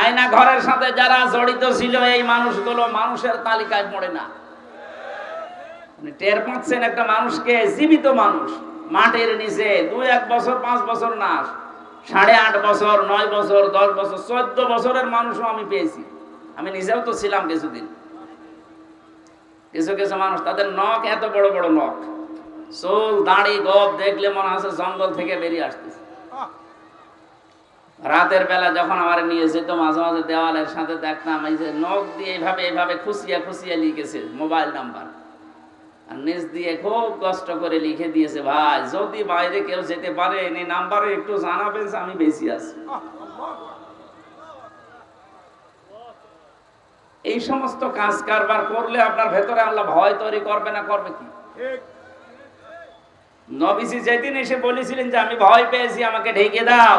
আয়না ঘরের সাথে যারা জড়িত ছিল, এই মানুষগুলো মানুষের তালিকায় পড়ে না। টের পাচ্ছেন একটা মানুষকে, জীবিত মানুষ, মাটির নিচে দুই এক বছর, পাঁচ বছর না, সাড়ে আট বছর, নয় বছর, দশ বছর, চোদ্দ বছরের মানুষও আমি পেয়েছি। আমি নিজেও তো ছিলাম কিছুদিন। কিছু কিছু মানুষ, তাদের নখ এত বড় বড় নখ। চুল, দাড়ি গপ দেখলে মনে হচ্ছে জঙ্গল থেকে বেরিয়ে আসতেছে। রাতের বেলা যখন আমার নিয়ে যেত, মাঝে মাঝে দেওয়ালের সাথে দেখতাম, এই যে নখ দিয়ে এইভাবে এইভাবে খুশিয়া খুশিয়া লিখেছে, মোবাইল নাম্বার। আর নিচ দিয়ে খুব কষ্ট করে লিখে দিয়েছে, ভাই, যদি বাইরে কেউ যেতে পারে এই নাম্বারে একটু জানাবেন আমি বেশি আছি। এই সমস্ত কাজ কারবার করলে আপনার ভেতরে আল্লাহ ভয় তৈরি করবে না, করবে কি? নবীজি যেদিন এসে বলেছিলেন যে, আমি ভয় পেয়েছি, আমাকে ঢেকে দাও।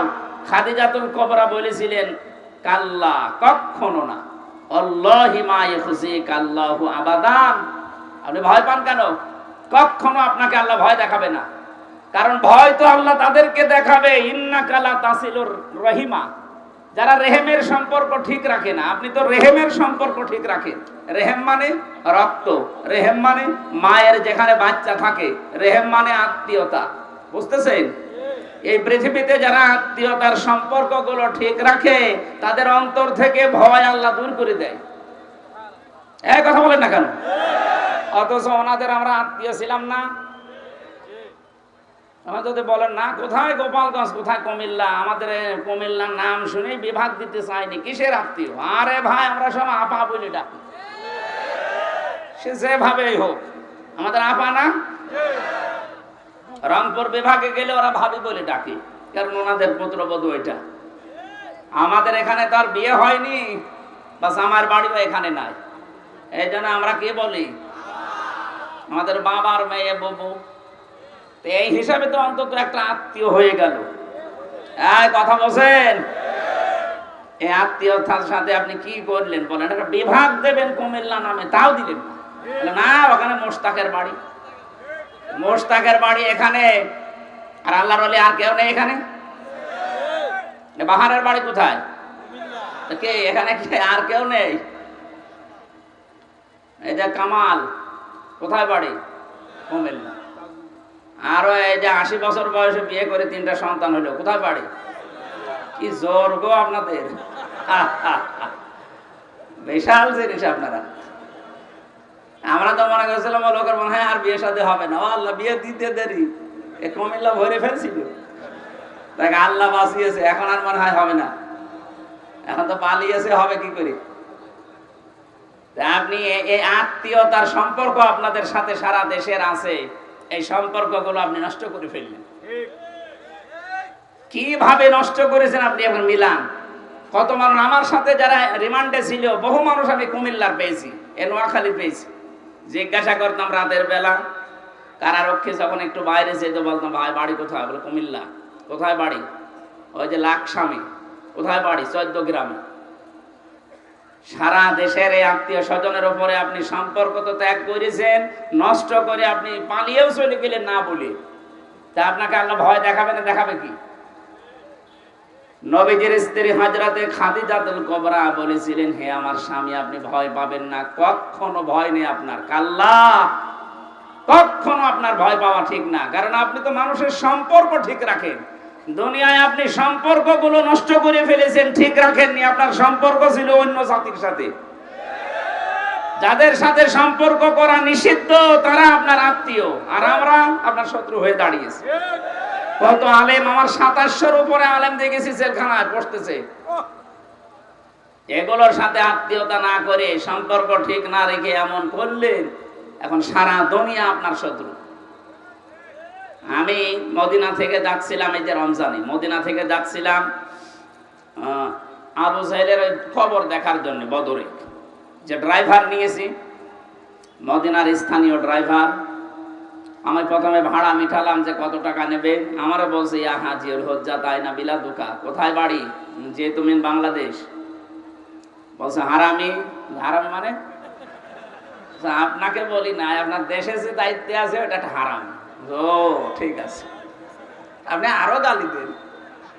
খাদিজাতুল কবরা বলেছিলেন, কাল্লা কখনো না। অল্লাহি মা ইখজিক, আল্লাহু আপনি ভয় পান কেন? কখনো আপনাকে আল্লাহ ভয় দেখাবে না। কারণ ভয় তো আল্লাহ তাদেরকে দেখাবে। ইন্না কালা রহিমা। যারা রেহেমের সম্পর্ক ঠিক রাখে না, আপনি তো রেহেমের সম্পর্ক ঠিক রাখেন। রেহেম মানে রক্ত, রেহেম মানে মায়ের যেখানে বাচ্চা থাকে, রেহেম মানে আত্মীয়তা। বুঝতেছেন? এই পৃথিবীতে যারা আত্মীয়তার সম্পর্কগুলো ঠিক রাখে, তাদের অন্তর থেকে ভয় আল্লাহ দূর করে দেয়। এক কথা বলেন না কেন? অথচ ওনাদের আমরা আত্মীয় ছিলাম না। আমার যদি বলেন, না, কোথায় গোপালগঞ্জ, কোথায় কুমিল্লা? আমাদের কুমিল্লার নাম শুনে বিভাগ দিতে চাইনি কিসের আত্মীয়? আরে ভাই, আমরা সব আপা বলি ডাকি। সে যেভাবেই হোক, আমাদের আপা না? রংপুর বিভাগে গেলে ওরা ভাবি বলে ডাকে, কারণ ওনাদের পুত্রবধূ এটা। আমাদের এখানে তো আর বিয়ে হয়নি, বাস আমার বাড়িও এখানে নাই। এই জন্য আমরা কি বলি? আমাদের বাবার মেয়ে ববু তো এই হিসাবে তো অন্তত একটা আত্মীয় হয়ে গেল। কথা বলছেন? এই আত্মীয়তার সাথে আপনি কি করলেন বলেন? একটা বিভাগ দেবেন কুমিল্লা নামে, তাও দিলেন না। ওখানে মোস্তাকের বাড়ি। মোস্তাকের বাড়ি এখানে? আর আল্লাহর ওলি আর কেউ নেই এখানে? বাহারের বাড়ি কোথায়? কে, এখানে আর কেউ নেই? এই যে কামাল, কোথায় বাড়ি? কুমিল্লা। আরও এই যে আশি বছর বয়সে বিয়ে করে তিনটা সন্তান হলো, কোথায় বাড়ি? কি জোর গো আপনাদের। বিশাল জিনিস আপনারা। আমরা তো মনে করছিলাম লোকের মনে হয় আর বিয়ে সাথে হবে না। আল্লাহ, বিয়ে দিতে দেরি। এ কুমিল্লা ভরে ফেলছিল। দেখ, আল্লাহ বাঁচিয়েছে, এখন আর মনে হয় হবে না। এখন তো পালিয়েছে, হবে কি করে? আপনি এই আত্মীয়তার সম্পর্ক আপনাদের সাথে সারা দেশের আছে। এই সম্পর্কগুলো আপনি নষ্ট করে ফেললেন। কীভাবে নষ্ট করেছেন আপনি এখন মিলান? কত মানুষ আমার সাথে যারা রিমান্ডে ছিল, বহু মানুষ আমি কুমিল্লার পেয়েছি, এ নোয়াখালী পেয়েছি। জিজ্ঞাসা করতাম রাতের বেলা, কারারক্ষী যখন একটু বাইরে যেত, বলতাম, ভাই, বাড়ি কোথায়? বলে, কুমিল্লা। কোথায় বাড়ি? ওই যে লাকসামে। কোথায় বাড়ি? চোদ্দ গ্রামে। সারা দেশের এই আত্মীয় স্বজনের উপরে আপনি সম্পর্ক তো ত্যাগ করেছেন, নষ্ট করে আপনি পালিয়েও চলে গেলেন না বলে। তা আপনাকে আল্লাহ ভয় দেখাবে না দেখাবে কি? নবীজির স্ত্রী হাজরাতে খাদিজাতুল কবরা বলেছিলেন, হে আমার স্বামী, আপনি ভয় পাবেন না। কখনো ভয় নেই আপনার। কাল্লা, কখনো আপনার ভয় পাওয়া ঠিক না। কারণ আপনি তো মানুষের সম্পর্ক ঠিক রাখেন। দুনিয়ায় আপনি সম্পর্কগুলো নষ্ট করে ফেলেছেন, ঠিক রাখেননি। আপনার সম্পর্ক ছিল অন্য জাতির সাথে। যাদের সাথে সম্পর্ক করা নিষিদ্ধ, তারা আপনার আত্মীয়। আর আমরা আপনার শত্রু হয়ে দাঁড়িয়েছি। কত আলেম আমার সাতাশশোর উপরে আলেম দেখেছি জেলখানায় বসতেছে। এগুলোর সাথে আত্মীয়তা না করে সম্পর্ক ঠিক না রেখে এমন করলেন, এখন সারা দুনিয়া আপনার শত্রু। আমি মদিনা থেকে যাচ্ছিলাম, এই যে রমজানে মদিনা থেকে যাচ্ছিলাম আবু সাহেলের খবর দেখার জন্য বদরে। যে ড্রাইভার নিয়েছি, মদিনার স্থানীয় ড্রাইভার। আমি প্রথমে ভাড়া মিঠালাম যে কত টাকা নেবে। আমারও বলছে, ইয়া হাজির হজ্জা, তাই না বিলা দুকা? কোথায় বাড়ি? যে তুমি বাংলাদেশ। বলছে, হারামি। হারামি মানে? আপনাকে বলি না আপনার দেশে যে দায়িত্বে আছে, ওটা একটা হারাম। ও, ঠিক আছে। আপনি আরও গালি দেন।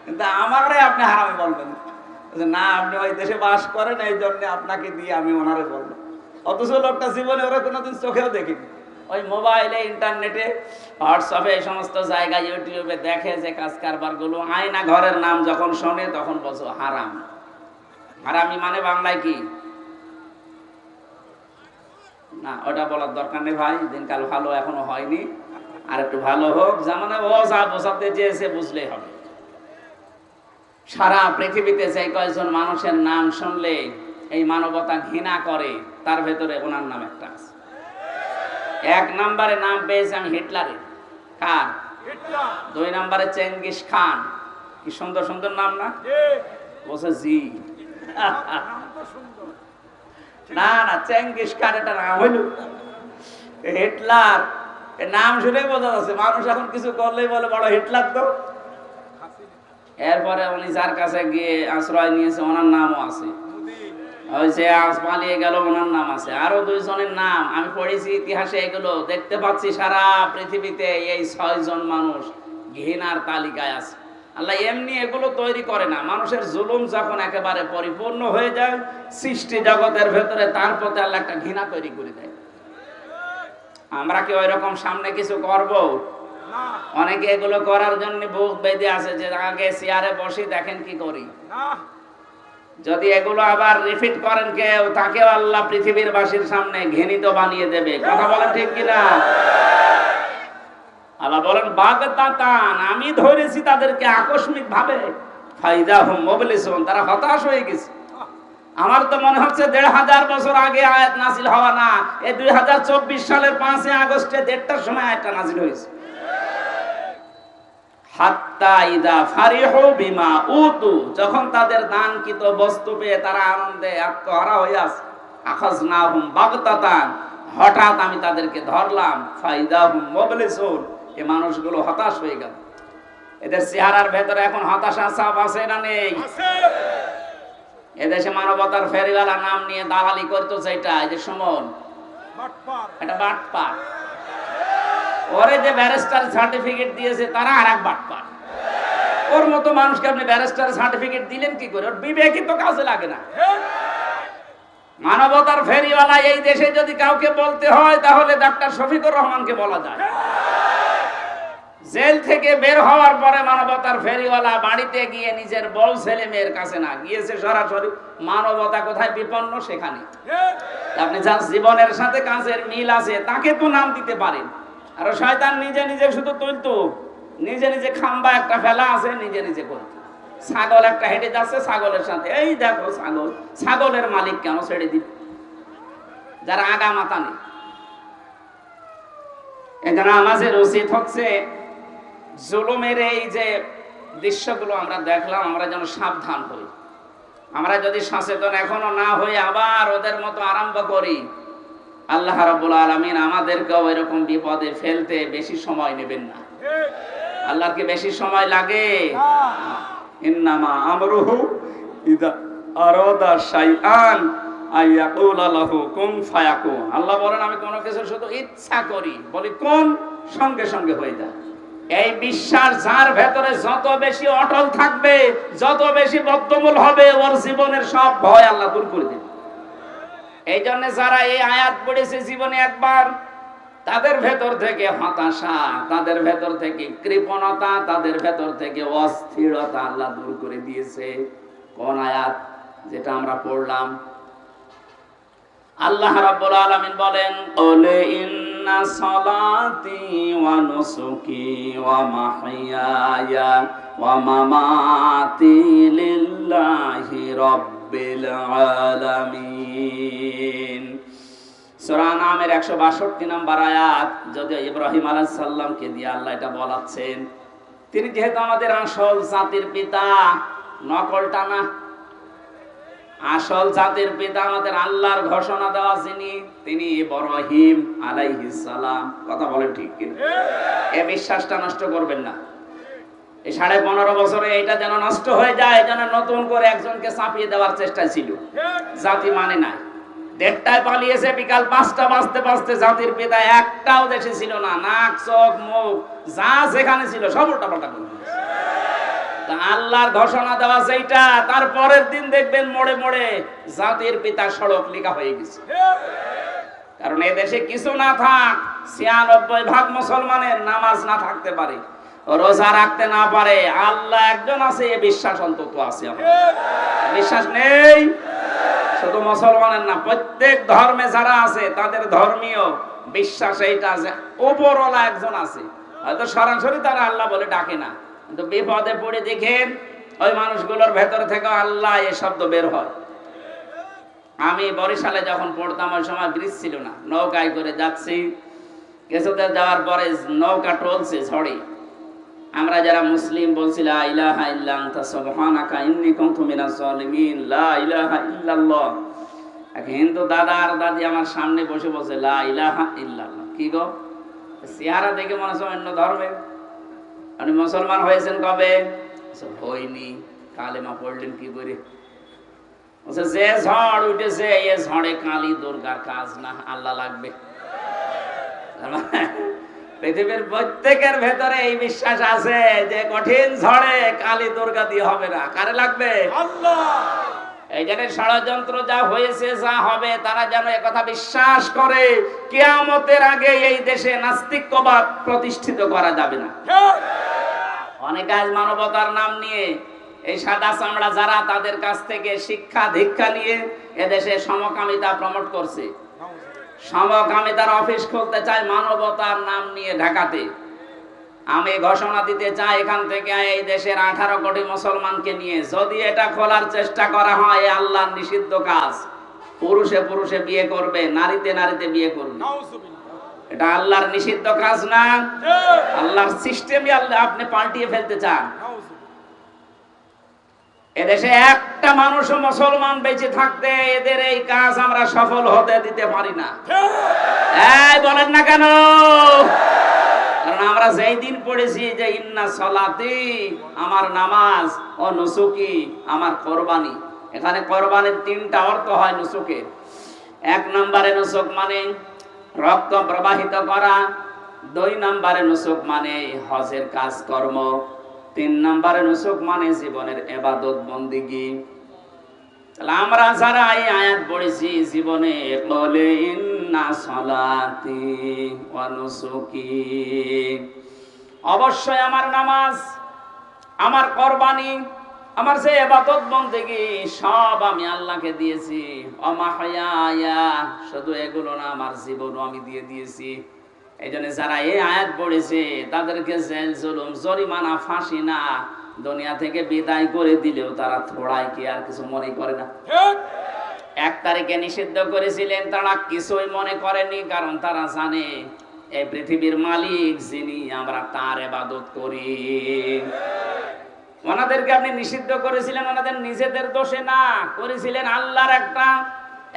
কিন্তু আমারে আপনি হারামি বলবেন। না, আপনি ওই দেশে বাস করেন এই জন্য আপনাকে দিয়ে আমি ওনারে বলব। অথচ লোকটা জীবনে ওরা কোনোদিন চোখেও দেখিনি। ওই মোবাইলে, ইন্টারনেটে, হোয়াটসঅ্যাপে, এই সমস্ত জায়গায়, ইউটিউবে দেখে যে কাজ কারবারগুলো আয়না ঘরের নাম যখন শোনে তখন বলছো, হারাম। হারামি মানে বাংলায় কি? না, ওটা বলার দরকার নেই ভাই, দিনকাল ভালো এখনও হয়নি। আর একটু ভালো হোক যেমন ও যা বোঝাতে চেয়েছে বুঝলেই হবে। সারা পৃথিবীতে যে কয়েকজন মানুষের নাম শুনলে এই মানবতা ঘৃণা করে, তার ভেতরে ওনার নাম একটা আছে। এক নম্বরে নাম পেয়েছে আমি হিটলারের। কার? দুই নম্বরে চেঙ্গিস খান। কি সুন্দর সুন্দর নাম না? বলছে জি। না না চেঙ্গিস খান এটা নাম হইল হিটলার। নাম শুনে বোঝা যাচ্ছে মানুষ এখন কিছু করলেই বলে বড় হিটলার তো। এরপরে উনি যার কাছে গিয়ে আশ্রয় নিয়েছে ওনার নামও আছে। পালিয়ে গেল, ওনার নাম আছে। আরও দুইজনের নাম। আমি পড়েছি ইতিহাসে এগুলো। দেখতে পাচ্ছি সারা পৃথিবীতে এই ছয় জন মানুষ ঘৃণার তালিকায় আছে। আল্লাহ এমনি এগুলো তৈরি করে না। মানুষের জুলুম যখন একেবারে পরিপূর্ণ হয়ে যায়, সৃষ্টি জগতের ভেতরে তার প্রতি আল্লাহ একটা ঘৃণা তৈরি করে দেয়। আমরা কি ওই রকম সামনে কিছু করব? অনেকে এগুলো করার জন্য বুক বেঁধে আছে যে, আগে চেয়ারে বসি, দেখেন কি করি। যদি এগুলো আবার রিপিট করেন কেউ, তাকেও আল্লাহ পৃথিবীর বাসীর সামনে ঘৃণিত বানিয়ে দেবে। কথা বলেন ঠিক কিনা? আল্লাহ বলেন, বাগদাতান, আমি ধরেছি তাদেরকে আকস্মিক ভাবে ফাইদা হুম মোবিলিসন, তারা হতাশ হয়ে গেছে। আমার তো মনে হচ্ছে দেড় হাজার বছর আগে আয়াত নাজিল হওয়া না। এই দুই হাজার চব্বিশ সালের পাঁচই আগস্টে দেড়টার সময় আয়াতটা নাজিল হয়েছে। বিমা উতু। যখন তাদের দানকৃত বস্তু পেয়ে তারা আনন্দে আত্মহারা হয়ে বাগতাতান। হঠাৎ আমি তাদেরকে ধরলাম এই মানুষগুলো হতাশ হয়ে গেল। এদের চেহারার ভেতরে এখন হতাশা ছাপ আছে না নেই? এদেশে মানবতার ফেরিওয়ালা নাম নিয়ে দালালি করতো সেটা এই যে সুমন এটা বাটপার। ওরে যে ব্যারিস্টার সার্টিফিকেট দিয়েছে, তারা আর এক বাটপার। ওর মতো মানুষকে আপনি ব্যারিস্টার সার্টিফিকেট দিলেন কি করে? ওর বিবেকই তো কাজে লাগে না। মানবতার ফেরিওয়ালা এই দেশে যদি কাউকে বলতে হয়, তাহলে ডাক্তার শফিকুর রহমানকে বলা যায়। জেল থেকে বের হওয়ার পরে মানবতার ফেরিওয়ালা বাড়িতে গিয়ে নিজের বউ ছেলে মেয়ের কাছে না গিয়েছে সরাসরি। মানবতা কোথায় বিপন্ন? সেখানে। আপনি যার জীবনের সাথে কাজের মিল আছে, তাকে তো নাম দিতে পারেন। আর শয়তান নিজে নিজে শুধু তুলতো। নিজে নিজে খাম্বা একটা ফেলা আছে, নিজে নিজে করতো। ছাগল একটা হেঁটে যাচ্ছে, ছাগলের সাথে, এই দেখো ছাগল, ছাগলের মালিক কেন ছেড়ে দিবে? যারা আগা মাথা নেই। এখানে আমাদের উচিত হচ্ছে জুলুমের এই যে দৃশ্যগুলো আমরা দেখলাম, আমরা যেন সাবধান হই। আমরা যদি সচেতন এখনও না হই, আবার ওদের মতো আরম্ভ করি। আল্লাহ রাব্বুল আলামিন আমাদেরকেও এরকম বিপদে ফেলতে বেশি সময় নেবেন না। আল্লাহর কি বেশি সময় লাগে? আল্লাহ বলেন, আমি কোনো শুধু ইচ্ছা করি। বলি, কোন? সঙ্গে সঙ্গে হয়ে যায়। এই বিশ্বাস যার ভেতরে যত বেশি অটল থাকবে, যত বেশি বদ্ধমূল হবে, ওর জীবনের সব ভয় আল্লাহ দূর করে দেবে। এই জন্য যারা এই আয়াত পড়েছে জীবনে একবার, তাদের ভেতর থেকে হতাশা, তাদের ভেতর থেকে কৃপণতা, তাদের ভেতর থেকে অস্থিরতা আল্লাহ দূর করে দিয়েছে। কোন আয়াত যেটা আমরা পড়লাম? আল্লাহ রাব্বুল আলামিন বলেন, ওলে ইন্না সলাতি ওয়া নুসুকি ওয়া মাহইয়ায়া ওয়া মামাতি লিল্লাহি রাব্বিল আলামিন। সূরা নামের 162 নম্বর আয়াত যদি ইব্রাহিম দিয়ে আল্লাহ এটা বলাচ্ছেন, তিনি যেহেতু আমাদের আসল জাতির পিতা, নকলটা না। আসল জাতির পিতা আমাদের আল্লাহর ঘোষণা দেওয়া যিনি, তিনি ইব্রাহিম আলাইহিস সালাম। কথা বলেন ঠিক কিনা? এ বিশ্বাসটা নষ্ট করবেন না। এই সাড়ে পনেরো বছরে এটা যেন নষ্ট হয়ে যায়, যেন নতুন করে একজনকে চাপিয়ে দেওয়ার চেষ্টা ছিল। জাতি মানে নাই। দেড়টায় পালিয়েছে, বিকাল পাঁচটা বাজতে বাজতে জাতির পিতা একটাও দেশে ছিল না। নাক, চোখ, মুখ, যা যেখানে ছিল, সব উল্টা পাল্টা তা আল্লাহর ঘোষণা দেওয়া সেইটা তার পরের দিন দেখবেন মোড়ে মোড়ে জাতির পিতা সড়ক লেখা হয়ে গেছে। কারণ এ দেশে কিছু না থাক, ছিয়ানব্বই ভাগ মুসলমানের নামাজ না থাকতে পারে। রোজা রাখতে না পারে। আল্লাহ একজন আছে, এ বিশ্বাস অন্তত আছে বিশ্বাস নেই? শুধু মুসলমানের না, প্রত্যেক ধর্মে যারা আছে, তাদের ধর্মীয় বিশ্বাস এইটা আছে ওপরওয়ালা একজন আছে। হয়তো সরাসরি তারা আল্লাহ বলে ডাকে না। কিন্তু বিপদে পড়ে দেখেন, ওই মানুষগুলোর ভেতর থেকে আল্লাহ এ শব্দ বের হয়। আমি বরিশালে যখন পড়তাম, ওই সময় ব্রিজ ছিল না, নৌকায় করে যাচ্ছি। কিছুতে যাওয়ার পরে নৌকা টলছে ঝড়ে। আমরা যারা মুসলিম বলছি, লা ইলাহা ইল্লা আনতা সুবহানাকা, ইন্নী কুনতু মিনাজ জালিমিন লা ইলাহা ইল্লাল্লাহ। এক হিন্দু দাদা আর দাদি আমার সামনে বসে বলছে, লা ইলাহা ইল্লাল্লাহ। কি গো? চেহারা দেখে মনে হচ্ছে অন্য ধর্মের। আপনি মুসলমান হয়েছেন কবে? হইনি কালেমা পড়লেন কি করে? যে ঝড় উঠেছে, এ ঝড়ে কালী দুর্গার কাজ না, আল্লাহ লাগবে। পৃথিবীর প্রত্যেকের ভেতরে এই বিশ্বাস আছে যে কঠিন ঝড়ে কালী দুর্গা দিয়ে হবে না। কারে লাগবে? এই জন্য ষড়যন্ত্র যা হয়েছে যা হবে তারা যেন একথা বিশ্বাস করে কেয়ামতের আগে এই দেশে নাস্তিক্যবাদ প্রতিষ্ঠিত করা যাবে না। অনেক আজ মানবতার নাম নিয়ে এই সাদা চামড়া যারা তাদের কাছ থেকে শিক্ষা দীক্ষা নিয়ে এদেশে সমকামিতা প্রমোট করছে। সমকামিতার অফিস খুলতে চায় মানবতার নাম নিয়ে ঢাকাতে। আমি ঘোষণা দিতে চাই এখান থেকে এই দেশের আঠারো কোটি মুসলমানকে নিয়ে। যদি এটা খোলার চেষ্টা করা হয় এ আল্লাহর নিষিদ্ধ কাজ। পুরুষে পুরুষে বিয়ে করবে নারীতে নারীতে বিয়ে করবে। এটা আল্লাহর নিষিদ্ধ কাজ না। আল্লাহর সিস্টেমই আল্লাহ আপনি পাল্টিয়ে ফেলতে চান। এদেশে একটা মানুষ মুসলমান বেঁচে থাকতে এদের এই কাজ আমরা সফল হতে দিতে পারি না। এই বলেন না কেন? কারণ আমরা যেই দিন পড়েছি যে ইন্না সলাতি, আমার নামাজ ও নুসুকি আমার কোরবানি। এখানে কোরবানির তিনটা অর্থ হয় নুসুকের। এক নম্বরে নুসুক মানে রক্ত প্রবাহিত করা, দুই নম্বরে নুসুক মানে হজের কাজকর্ম। তিন নম্বরে নুসুক মানে জীবনের এবাদত বন্দিগি। তাহলে আমরা যারা এই আয়াত পড়েছি জীবনে বলে ইন্না সলাতি ওয়া নুসুকি। অবশ্যই আমার নামাজ, আমার কোরবানি, আমার যে এবাদত বন্দেগি, সব আমি আল্লাহকে দিয়েছি। অমাহয়া শুধু এগুলো না, আমার জীবনও আমি দিয়ে দিয়েছি। এই জন্য যারা এই আয়াত পড়েছে তাদেরকে জেল জুলুম জরিমানা ফাঁসি না দুনিয়া থেকে বিদায় করে দিলেও তারা থোড়ায় কি আর কিছু মনে করে না। এক তারিখে নিষিদ্ধ করেছিলেন তারা কিছুই মনে করেনি কারণ তারা জানে এই পৃথিবীর মালিক যিনি আমরা তার এবাদত করি। ওনাদেরকে আপনি নিষিদ্ধ করেছিলেন ওনাদের নিজেদের দোষে না করেছিলেন আল্লাহর একটা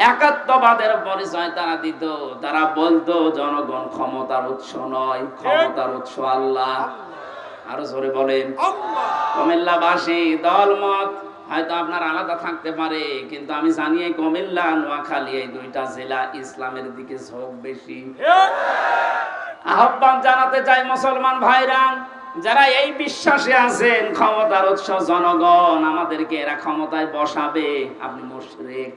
একাত্মবাদের পরিচয় তারা দিত। তারা বলতো জনগণ ক্ষমতার উৎস নয় ক্ষমতার উৎস আল্লাহ। আরও জোরে বলেন। কুমিল্লাবাসী দলমত হয়তো আপনার আলাদা থাকতে পারে কিন্তু আমি জানি এই কুমিল্লা নোয়াখালী এই দুইটা জেলা ইসলামের দিকে ঝোঁক বেশি। আহ্বান জানাতে চাই মুসলমান ভাইরা যারা এই বিশ্বাসে আছেন ক্ষমতার উৎস জনগণ আমাদেরকে এরা ক্ষমতায় বসাবে। আপনি মুশরিক।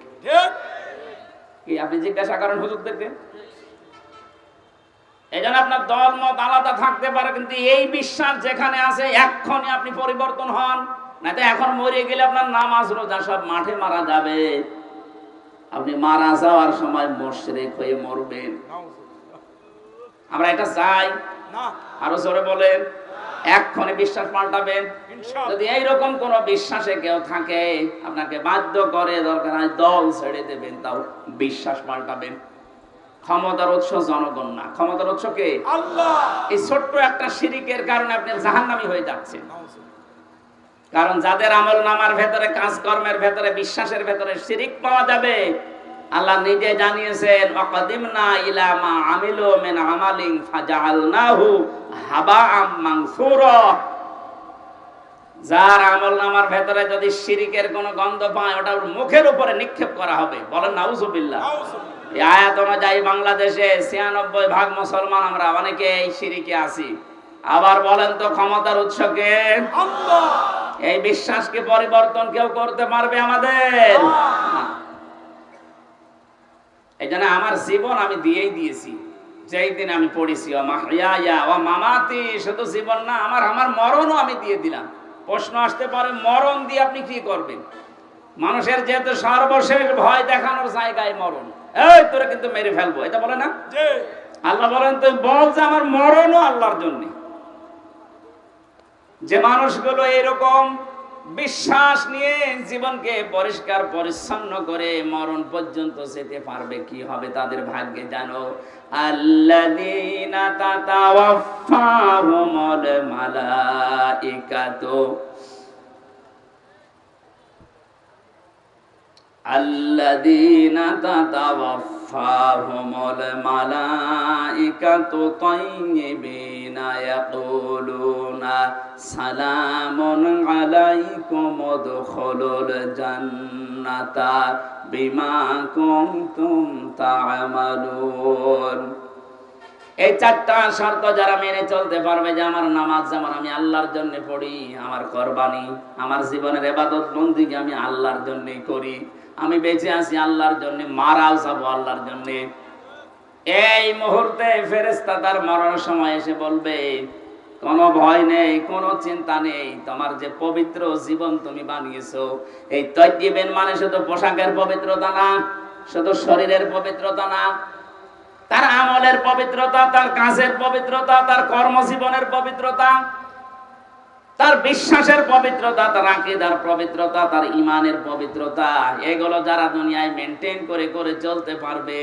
কি আপনি জিজ্ঞাসা করেন হুজুরদেরকে? এই জন্য আপনার দল মত আলাদা থাকতে পারে কিন্তু এই বিশ্বাস যেখানে আছে এক্ষণে আপনি পরিবর্তন হন। না তো এখন মরে গেলে আপনার নামাজ রোজা সব মাঠে মারা যাবে। আপনি মারা যাওয়ার সময় মুশরিক হয়ে মরবেন। আমরা এটা চাই। আরও জোরে বলেন। এক্ষণে বিশ্বাস পাল্টাবেন যদি এইরকম কোন বিশ্বাসে কেউ থাকে আপনাকে বাধ্য করে দরকার হয় দল ছেড়ে দেবেন তাও বিশ্বাস পাল্টাবেন। ক্ষমতার উৎস জনগণ না। ক্ষমতার উৎস কে? এই ছোট্ট একটা শিরিকের কারণে আপনি জাহান্নামী হয়ে যাচ্ছেন। কারণ যাদের আমল নামার ভেতরে কাজকর্মের ভেতরে বিশ্বাসের ভেতরে শিরিক পাওয়া যাবে আল্লাহ নিজে জানিয়েছেন অকদিমনা ইলা মা আমিলু মিন আমালিন ফাজআলনাহু হাবাআম মানসুরা। যার আমল নামার ভেতরে যদি শিরিকের কোনো গন্ধ পায় ওটা ওর মুখের উপরে নিক্ষেপ করা হবে। বলেন নাউজুবিল্লাহ। এই আয়াত অনুযায়ী বাংলাদেশে ছিয়ানব্বই ভাগ মুসলমান আমরা অনেকে এই শিরিকে আছি। আবার বলেন তো ক্ষমতার উৎসকে এই বিশ্বাসকে পরিবর্তন কেউ করতে পারবে আমাদের। এই জন্য আমার জীবন আমি দিয়েই দিয়েছি। যেই দিন আমি পড়েছি ও মাহিয়া ও মামাতি শুধু জীবন না আমার আমার মরণও আমি দিয়ে দিলাম। প্রশ্ন আসতে পারে মরণ দিয়ে আপনি কি করবেন? মানুষের যেহেতু সর্বশেষ ভয় দেখানোর জায়গায় মরণ। এই তোরা কিন্তু মেরে ফেলব এটা বলে না? আল্লাহ বলেন তুই বল যে আমার মরণও আল্লাহর জন্য। যে মানুষগুলো এরকম বিশ্বাস নিয়ে জীবনকে পরিষ্কার, পরিচ্ছন্ন করে মরণ পর্যন্ত যেতে পারবে কি হবে তাদের ভাগ্যে জানো? আল্লাদিনা তাতাওয়াফাহুমুল تتوفاهم الملائكة طيبين يقولون سلام عليكم ادخلوا الجنة بما كنتم تعملون এই চারটা শর্ত যারা মেনে চলতে পারবে যে আমার নামাজ যেমন আমি আল্লাহর জন্য পড়ি আমার কোরবানি আমার জীবনের এবাদত বন্দিকে আমি আল্লাহর জন্যই করি আমি বেঁচে আছি আল্লাহর জন্য মারাও যাব আল্লাহর জন্য। এই মুহূর্তে ফেরেস্তা তার মরণের সময় এসে বলবে, কোনো ভয় নেই, কোনো চিন্তা নেই, তোমার যে পবিত্র জীবন তুমি বানিয়েছো, এই তৈবেন মানে শুধু পোশাকের পবিত্রতা না, শুধু শরীরের পবিত্রতা না, তার আমলের পবিত্রতা, তার কাজের পবিত্রতা, তার কর্মজীবনের পবিত্রতা তার বিশ্বাসের পবিত্রতা, তার আকিদার পবিত্রতা, তার ইমানের পবিত্রতা, এগুলো যারা দুনিয়ায় মেনটেন করে করে চলতে পারবে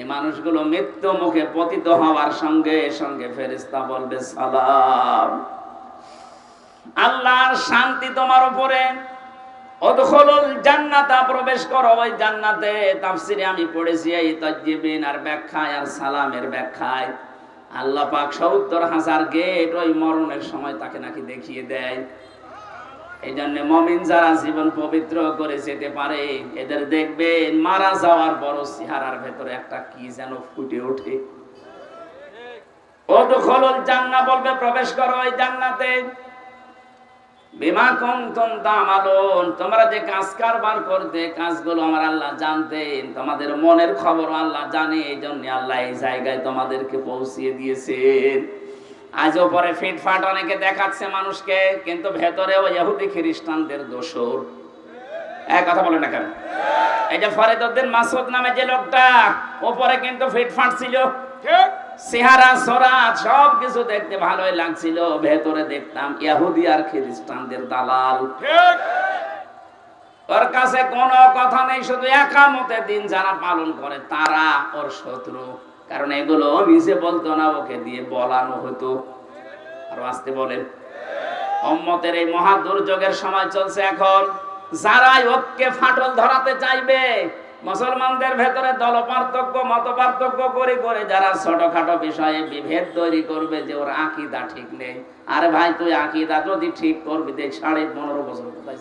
এই মানুষগুলো মৃত্যু মুখে পতিত হওয়ার সঙ্গে সঙ্গে ফেরেস্তা বলবে, সালাম। আল্লাহর শান্তি তোমার উপরে। অদখলুল জান্নাতা, প্রবেশ করো ওই জান্নাতে। তাফসিরে আমি পড়েছি, এই তাজ্জিবিন আর ব্যাখ্যায় আর সালামের ব্যাখ্যায়। আল্লাহ পাক সত্তর হাজার গেট ওই মরণের সময় তাকে নাকি দেখিয়ে দেয়। এই জন্য মমিন যারা জীবন পবিত্র করে যেতে পারে, এদের দেখবেন মারা যাওয়ার বড় চেহারার ভেতরে একটা কি যেন ফুটে ওঠে। ও তো খলল জান্না বলবে, প্রবেশ করো ওই জান্নাতে। বিমা তামালুন, তোমরা যে কাজ কারবার করতে, কাজগুলো আমার আল্লাহ জানতেন। তোমাদের মনের খবর আল্লাহ জানে এই জন্য আল্লাহ এই জায়গায় তোমাদেরকে পৌঁছিয়ে দিয়েছেন। আজও পরে ফিটফাট অনেকে দেখাচ্ছে মানুষকে, কিন্তু ভেতরে ওই ইহুদি খ্রিস্টানদের দোষর। এক কথা বলে না কেন? এই যে ফরিদউদ্দিন মাসুদ নামে যে লোকটা, ওপরে কিন্তু ফিটফাট ছিল। চেহারা সরাত সব কিছু দেখতে ভালোই লাগছিল। ভেতরে দেখতাম ইহুদি আর খ্রিস্টানদের দালাল। ওর কাছে কোনো কথা নেই শুধু একামতে দিন যারা পালন করে তারা ওর শত্রু। কারণ এগুলো নিজে বলতো না ওকে দিয়ে বলানো হতো। আর আসতে বলেন অম্মতের এই মহা দুর্যোগের সময় চলছে এখন। যারাই ওকে ফাটল ধরাতে চাইবে মুসলমানদের ভেতরে দল পার্থক্য মত পার্থক্য করে করে যারা ছোটখাটো বিষয়ে বিভেদ তৈরি করবে যে ওর আকিদা ঠিক নেই। আরে ভাই, তুই আকিদা যদি ঠিক করবি, দেখ, সাড়ে পনেরো বছর কোথায়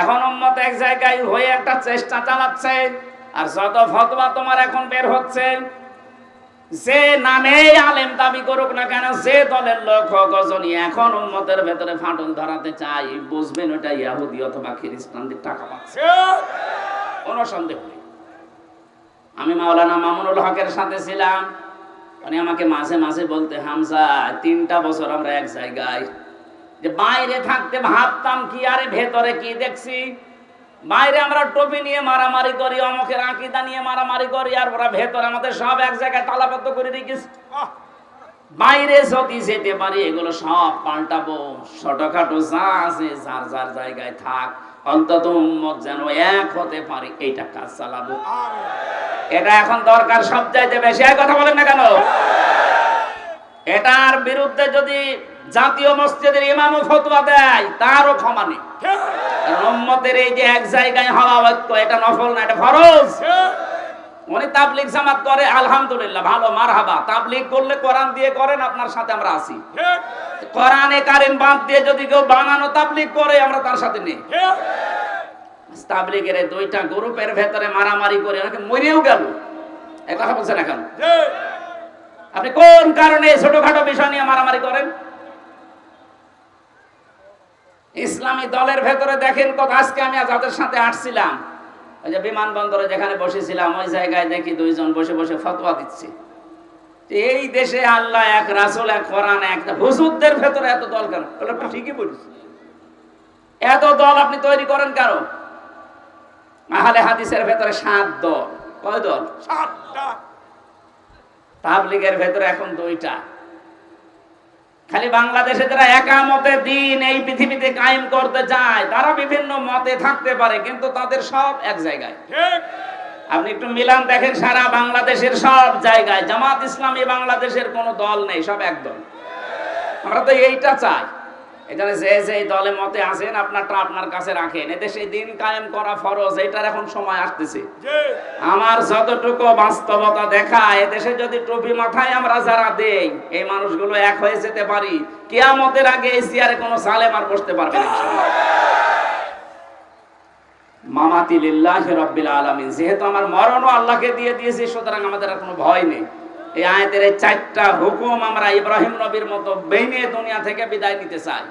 এখন উম্মত এক জায়গায় হয়ে একটা চেষ্টা চালাচ্ছে, আর যত ফতোয়া তোমার এখন বের হচ্ছে, যে নামে আলেম দাবি করুক না কেন, যে দলের লোক গজনী এখন উম্মতের ভেতরে ফাটল ধরাতে চাই বুঝবেন ওটা ইয়াহুদি অথবা খ্রিস্টানদের টাকা পাচ্ছে। কোনো সন্দেহ নেই। আমি মাওলানা মামুনুল হকের সাথে ছিলাম। উনি আমাকে মাঝে মাঝে বলতে, হামজা, তিনটা বছর আমরা এক জায়গায়। যে বাইরে থাকতে ভাবতাম কি, আরে ভেতরে কি দেখছি? বাইরে আমরা টপি নিয়ে মারামারি করি, অমকের আকিদা নিয়ে মারামারি করি, আর ওরা ভেতরে আমাদের সব এক জায়গায় তালাবদ্ধ করে রেখেছি। বাইরে যদি যেতে পারি, এগুলো সব পাল্টাবো, ছোটখাটো যা আছে, যার যার জায়গায় থাক। অন্তত উম্মত যেন এক হতে পারে এইটা কাজ চালাবো। এটা এখন দরকার সব চাইতে বেশি। কথা বলেন না কেন? এটার বিরুদ্ধে যদি জাতীয় মসজিদের ইমামও ফতোয়া দেয় তারও ক্ষমা নেই। উম্মতের এই যে এক জায়গায় হওয়া ঐক্য এটা নফল না এটা ফরজ। উনি তাবলিগ জামাত করে আলহামদুলিল্লাহ ভালো মারহাবা। তাবলিগ করলে কোরআন দিয়ে করেন আপনার সাথে আমরা আছি। কোরআনে কারিম বাদ দিয়ে যদি কেউ বানানো তাবলিগ করে, আমরা তার সাথে নেই। তাবলিগের এই দুইটা গ্রুপের ভেতরে মারামারি করে অনেকে মরেও গেল? এ কথা বলছেন এখন আপনি কোন কারণে ছোটখাটো বিষয় নিয়ে মারামারি করেন? ইসলামী দলের ভেতরে দেখেন কত, আজকে আমি যাদের সাথে আসছিলাম, ওই যে বিমানবন্দরে যেখানে বসেছিলাম, ওই জায়গায় দেখি দুইজন বসে বসে ফতোয়া দিচ্ছে। এই দেশে আল্লাহ এক রাসূল এক কোরআন এক। হুজুরদের ভেতরে এত দল কেন? আপনি ঠিকই বলিস এত দল আপনি তৈরি করেন কারও? আহলে হাদিসের ভেতরে সাত দল। কয় দল? সাতটা। তাবলিগের ভেতরে এখন দুইটা। খালি বাংলাদেশে যারা একামতে দিন এই পৃথিবীতে কায়েম করতে চায় তারা বিভিন্ন মতে থাকতে পারে কিন্তু তাদের সব এক জায়গায়। ঠিক। আপনি একটু মিলান দেখেন সারা বাংলাদেশের সব জায়গায় জামাত ইসলামী বাংলাদেশের কোনো দল নেই সব এক দল আমরা তো এইটা চাই। এখানে যে যে দলে মতে আছেন আপনারটা আপনার কাছে রাখেন। এদেশে দিন কায়েম করা ফরজ এটার এখন সময় আসতেছে। আমার যতটুকু বাস্তবতা দেখা এদেশে যদি টুপি মাথায় আমরা যারা দেই এই মানুষগুলো এক হয়ে যেতে পারি। কিয়ামতের আগে এই চেয়ারে কোনো সালেম আর বসতে পারবে না। মামাতি লিল্লাহি রাব্বিল আলামিন। যেহেতু আমার মরণও আল্লাহকে দিয়ে দিয়েছি সুতরাং আমাদের আর কোনো ভয় নেই। এই আয়াতের এই চারটা হুকুম আমরা ইব্রাহিম নবীর মতো বেইনে দুনিয়া থেকে বিদায় নিতে চাই।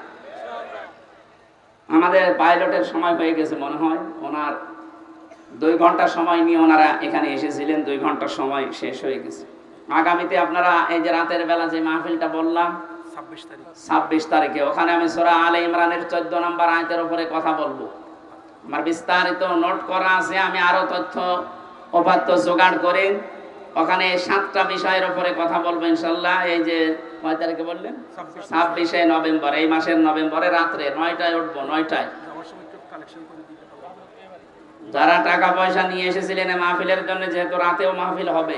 আমাদের পাইলটের সময় হয়ে গেছে মনে হয়। ওনার দুই ঘণ্টা সময় নিয়ে ওনারা এখানে এসেছিলেন দুই ঘণ্টার সময় শেষ হয়ে গেছে। আগামীতে আপনারা এই যে রাতের বেলা যে মাহফিলটা বললাম ছাব্বিশ তারিখ। ছাব্বিশ তারিখে ওখানে আমি সোরা আলে ইমরানের চোদ্দ নম্বর আয়তের উপরে কথা বলব। আমার বিস্তারিত নোট করা আছে আমি আরও তথ্য উপাত্ত জোগাড় করে ওখানে সাতটা বিষয়ের উপরে কথা বলব ইনশাল্লাহ এই যে কয় তারিখে বললেন? ছাব্বিশ। নভেম্বর এই মাসের নভেম্বরে রাত্রে নয়টায় উঠবো নয়টায়। যারা টাকা পয়সা নিয়ে এসেছিলেন মাহফিলের জন্য যেহেতু রাতেও মাহফিল হবে।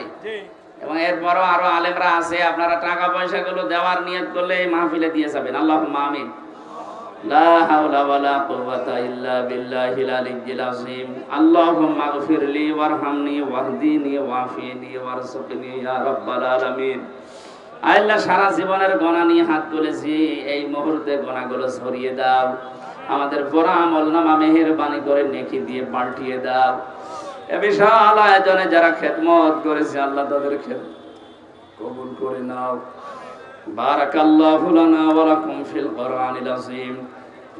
এবং এরপরও আরও আলেমরা আছে আপনারা টাকা পয়সা গুলো দেওয়ার নিয়ত করলে এই মাহফিলে দিয়ে যাবেন। আল্লাহ আমিন। সারা জীবনের গোনা নিয়ে হাত তুলেছি। এই মুহূর্তে গোনাগুলো ছড়িয়ে দাও। আমাদের বড় আমল নামা মেহেরবানি করে নেকি দিয়ে পাল্টিয়ে দাও। এ বিশাল আয়োজনে যারা খেদমত করেছে, আল্লাহ তাদের খেদ কবুল করে নাও।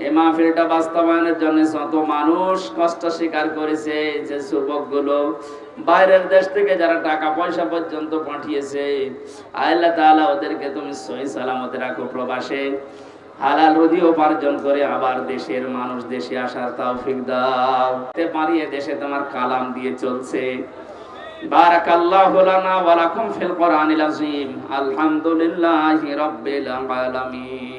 এই মাহফিলটা বাস্তবায়নের জন্য মানুষ কষ্ট স্বীকার করেছে, যে যুবকগুলো বাইরের দেশ থেকে যারা টাকা পয়সা পর্যন্ত পাঠিয়েছে, আল্লাহ ওদেরকে তুমি সহি সালামতে রাখো প্রবাসে। হালাল রুজি উপার্জন করে আবার দেশের মানুষ দেশে আসার তৌফিক দাও। তে পারি এ দেশে তোমার কালাম দিয়ে চলছে। বারাকাল্লাহু লানা ওয়া লাকুম ফিল কোরআনিল আযীম। আলহামদুলিল্লাহি রাব্বিল আলামিন।